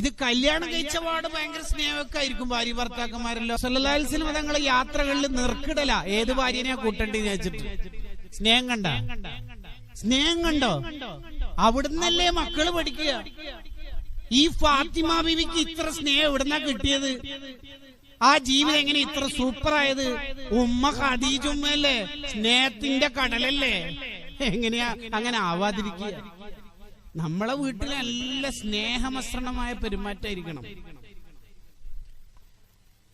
ഇത് കല്യാണം കഴിച്ച പാട് ഭയങ്കര സ്നേഹമൊക്കെ ആയിരിക്കും ഭാര്യ ഭർത്താക്കന്മാരല്ലോ. സല്ലാസ്ലം തങ്ങളെ യാത്രകളിൽ നിർക്കിടല. ഏത് ഭാര്യനെയാ കൂട്ടണ്ടെന്ന് വെച്ചിട്ട്. സ്നേഹം കണ്ട? സ്നേഹം കണ്ടോ? അവിടുന്നല്ലേ മക്കൾ പഠിക്കുക? ഈ ഫാത്തിമ ബിബിക്ക് ഇത്ര സ്നേഹം എവിടുന്നാ കിട്ടിയത്? ആ ജീവിതം എങ്ങനെ ഇത്ര സൂപ്പർ ആയത് ഉമ്മ ഖദീജുമ്മല്ലേ സ്നേഹത്തിന്റെ കടലല്ലേ? എങ്ങനെയാ അങ്ങനെ ആവാതിരിക്കുക? നമ്മളെ വീട്ടിൽ നല്ല സ്നേഹമസൃണമായ പെരുമാറ്റമായിരിക്കണം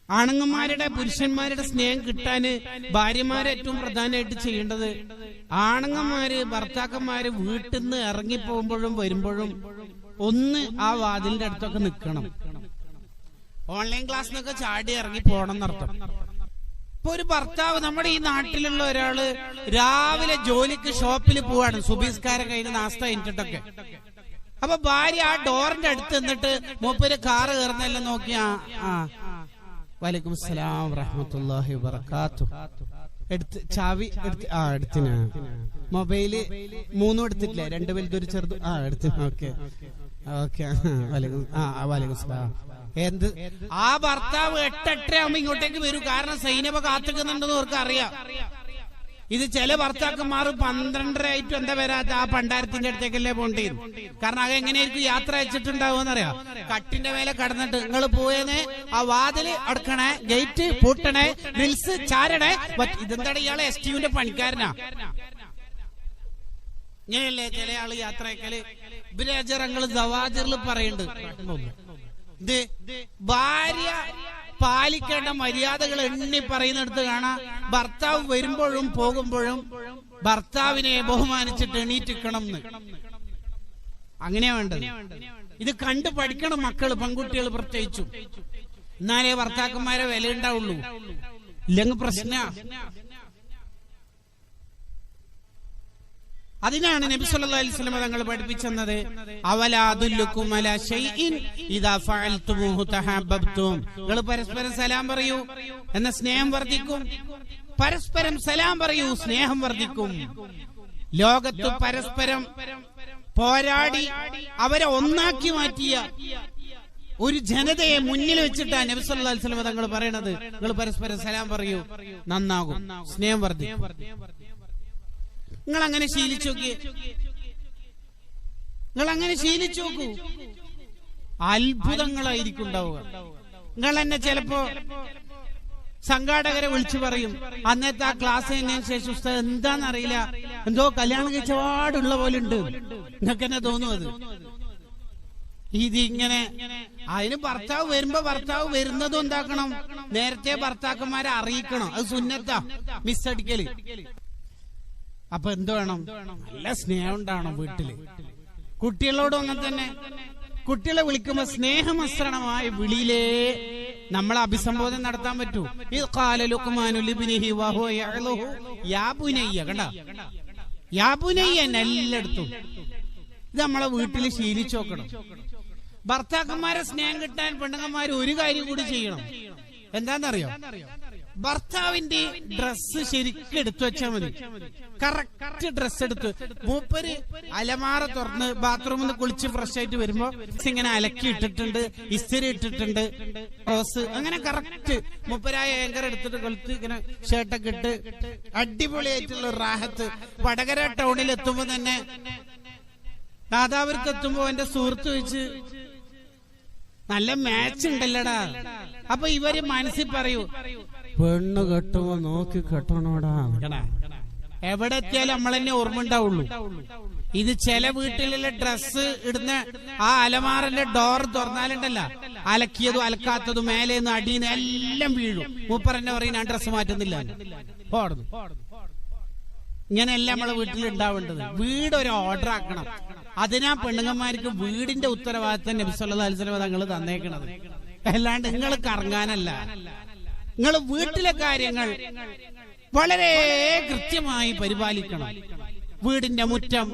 ആണുങ്ങന്മാരുടെ പുരുഷന്മാരുടെ സ്നേഹം കിട്ടാന് ഭാര്യമാരെ ഏറ്റവും പ്രധാനമായിട്ട് ചെയ്യേണ്ടത് ആണുങ്ങന്മാര് ഭർത്താക്കന്മാര് വീട്ടിൽ നിന്ന് ഇറങ്ങി പോകുമ്പോഴും വരുമ്പോഴും ഒന്ന് ആ വാതിലിന്റെ അടുത്തൊക്കെ നിൽക്കണം. ഓൺലൈൻ ക്ലാസ്സിനൊക്കെ ചാടി ഇറങ്ങി പോകണം എന്നർത്ഥം. ഇപ്പൊ ഒരു ഭർത്താവ് നമ്മുടെ ഈ നാട്ടിലുള്ള ഒരാൾ രാവിലെ ജോലിക്ക് ഷോപ്പിൽ പോവാണ്. സുബീസ്കാരം കഴിഞ്ഞ് നാസ്ത കഴിഞ്ഞിട്ടൊക്കെ. അപ്പൊ ഭാര്യ ആ ഡോറിന്റെ അടുത്ത് നിന്നിട്ട് മൂപ്പര് കാറ് കയറുന്നെല്ലാം നോക്കിയാ? ആ. വലൈക്കും സലാം റഹ്മത്തുല്ലാഹി വബർക്കാത്തു എടുത്ത് ചാവി എടുത്ത് ആ എടുത്തിന്. മൊബൈൽ മൂന്നും എടുത്തിട്ടില്ലേ? രണ്ട് വലുതൊരു ചെറുത് ആ എടുത്തിന്. ഓക്കെ. ഓക്കെ. വലൈക്കും ആ, വലൈക്കും സലാം. എന്ത്? ആ ഭർത്താവ് എട്ടെട്ടര ആകുമ്പോ ഇങ്ങോട്ടേക്ക് വരൂ. കാരണം സൈനബ കാത്തിക്കുന്നുണ്ടെന്ന് അവർക്ക് അറിയാം ഇത് ചില ഭർത്താക്കന്മാർ പന്ത്രണ്ടര ആയിട്ടും എന്താ വരാത്ത ആ പണ്ടാരത്തിന്റെ അടുത്തേക്കല്ലേ പോണ്ടി കാരണം അത് എങ്ങനെയായിരിക്കും യാത്ര അയച്ചിട്ടുണ്ടാവുമെന്നറിയാം? കട്ടിന്റെ മേലെ കടന്നിട്ട് നിങ്ങൾ പോയേനെ ആ വാതിൽ അടക്കണേ ഗേറ്റ് പൂട്ടണേ ഗ്രിൽസ് ചാരണേ ഇതെന്താണ് ഇയാളെ എസ് ടിന്റെ പണിക്കാരനാ? ഇങ്ങനെയല്ലേ ചില ആൾ യാത്ര അയക്കൽ? ഇവരങ്ങൾ ദവാജറിൽ പറയുന്നുണ്ട് ഇത് ഭാര്യ പാലിക്കേണ്ട മര്യാദകൾ എണ്ണി പറയുന്നിടത്ത് കാണാം. ഭർത്താവ് വരുമ്പോഴും പോകുമ്പോഴും ഭർത്താവിനെ ബഹുമാനിച്ചിട്ട് എണീറ്റിക്കണം എന്ന്. അങ്ങനെയാ വേണ്ടത്. ഇത് കണ്ടു പഠിക്കണം മക്കൾ പെൺകുട്ടികൾ പ്രത്യേകിച്ചും. എന്നാലേ ഭർത്താക്കന്മാരെ വില ഉണ്ടാവുള്ളൂ ഇല്ലെങ്കിൽ പ്രശ്ന. അതിനാണ് നബി സല്ലല്ലാഹു അലൈഹി വസല്ലം തങ്ങൾ പഠിപ്പിച്ചെന്നത്. അവലാദുല്ലുക്കും അലാ ഷൈഇൻ ഇദാ ഫഅൽതുമൂഹു തഹബ്ബബ്തും. നിങ്ങൾ പരസ്പരം സലാം പറയൂ. എന്ന സ്നേഹം വർദ്ധിക്കും. പരസ്പരം സലാം പറയൂ. സ്നേഹം വർദ്ധിക്കും. ലോകത്ത് പരസ്പരം പോരാടി അവരെ ഒന്നാക്കി മാറ്റിയ ഒരു ജനതയെ മുന്നിൽ വെച്ചിട്ടാണ് നബി സല്ലല്ലാഹു അലൈഹി വസല്ലം തങ്ങൾ പറയണത്. നിങ്ങൾ പരസ്പരം സലാം പറയൂ. നന്നാകും. സ്നേഹം വർദ്ധിക്കും. നിങ്ങൾ അങ്ങനെ ശീലിച്ചു നോക്കിയേ നിങ്ങൾ അങ്ങനെ ശീലിച്ചു നോക്കൂ. അത്ഭുതങ്ങളായിരിക്കും ഉണ്ടാവുക നിങ്ങൾ എന്നെ ചിലപ്പോ സംഘാടകരെ വിളിച്ചു പറയും. അന്നത്തെ ആ ക്ലാസ് കഴിഞ്ഞതിന് ശേഷം ഉസ്താദ് എന്താണെന്നറിയില്ല എന്തോ കല്യാണം കഴിച്ച പാടുള്ള പോലെ ഉണ്ട് നിങ്ങൾക്ക് എന്നെ തോന്നും അത്? ഇതിങ്ങനെ അതിന് ഭർത്താവ് വരുമ്പോ ഭർത്താവ് വരുന്നതും എന്താക്കണം? നേരത്തെ ഭർത്താക്കന്മാരെ അറിയിക്കണം. അത് സുന്നത്താ. മിസ് അടിക്കൽ അപ്പൊ എന്ത് വേണം? നല്ല സ്നേഹം ഉണ്ടാവണം വീട്ടിൽ. കുട്ടികളോടും അങ്ങനെ തന്നെ. കുട്ടികളെ വിളിക്കുമ്പോ സ്നേഹമസ്രണമായ വിളിയിലേ നമ്മളെ അഭിസംബോധന നടത്താൻ പറ്റൂ. എല്ലായിടത്തും. ഇത് നമ്മളെ വീട്ടിൽ ശീലിച്ചു നോക്കണം. ഭർത്താക്കന്മാരെ സ്നേഹം കിട്ടാൻ പെണ്ണുങ്ങന്മാർ ഒരു കാര്യം കൂടി ചെയ്യണം. എന്താണെന്നറിയോ ഭർത്താവിന്റെ ഡ്രസ്സ് ശരിക്കും എടുത്തു വെച്ചാൽ മതി. കറക്റ്റ് ഡ്രസ്സ് എടുത്ത് മൂപ്പര് അലമാറ തുറന്ന് ബാത്റൂമിൽ നിന്ന് കുളിച്ച് ഫ്രഷ് ആയിട്ട് വരുമ്പോ ഇങ്ങനെ അലക്കി ഇട്ടിട്ടുണ്ട് ഇസ്തിരി ഇട്ടിട്ടുണ്ട്. റോസ് അങ്ങനെ കറക്റ്റ് മൂപ്പരായ ഏങ്കർ എടുത്തിട്ട് കൊളുത്ത് ഇങ്ങനെ ഷർട്ടൊക്കെ ഇട്ട് അടിപൊളിയായിട്ടുള്ള റാഹത്ത്. വടകര ടൗണിൽ എത്തുമ്പോ തന്നെ ദാദാവർക്ക് എത്തുമ്പോ എന്റെ സുഹൃത്ത് വെച്ച് നല്ല മാച്ച് ഉണ്ടല്ലടാ? അപ്പൊ ഇവർ മനസ്സിൽ പറയൂ പെണ്ണ് കെട്ടുമ്പോ നോക്കി കെട്ടണോടാ എവിടെ എത്തിയാലും നമ്മൾ തന്നെ ഓർമ്മ ഉണ്ടാവുള്ളൂ. ഇത് ചില വീട്ടിലുള്ള ഡ്രസ്സ് ഇടുന്ന ആ അലമാറിന്റെ ഡോർ തുറന്നാലുണ്ടല്ല. അലക്കിയതും അലക്കാത്തതും മേലേന്ന് അടിയിന്ന് എല്ലാം വീഴും. മൂപ്പർ എന്നെ പറയും ഞാൻ ഡ്രസ്സ് മാറ്റുന്നില്ല പോടുന്നു. ഇങ്ങനെയല്ല നമ്മളെ വീട്ടിൽ ഉണ്ടാവേണ്ടത്. വീട് ഒരു ഓർഡർ ആക്കണം. അതിനാ പെണ്ണുങ്ങന്മാർക്ക് വീടിന്റെ ഉത്തരവാദിത്തം നബി സല്ലല്ലാഹു അലൈഹി വസല്ലം തങ്ങൾ തന്നേക്കണത്. അല്ലാണ്ട് നിങ്ങൾ കറങ്ങാനല്ല. നിങ്ങൾ വീട്ടിലെ കാര്യങ്ങൾ വളരെ കൃത്യമായി പരിപാലിക്കണം. വീടിന്റെ മുറ്റം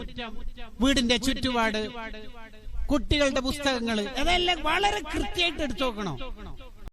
വീടിന്റെ ചുറ്റുപാട് കുട്ടികളുടെ പുസ്തകങ്ങൾ അതെല്ലാം വളരെ കൃത്യമായിട്ട് എടുത്തു നോക്കണം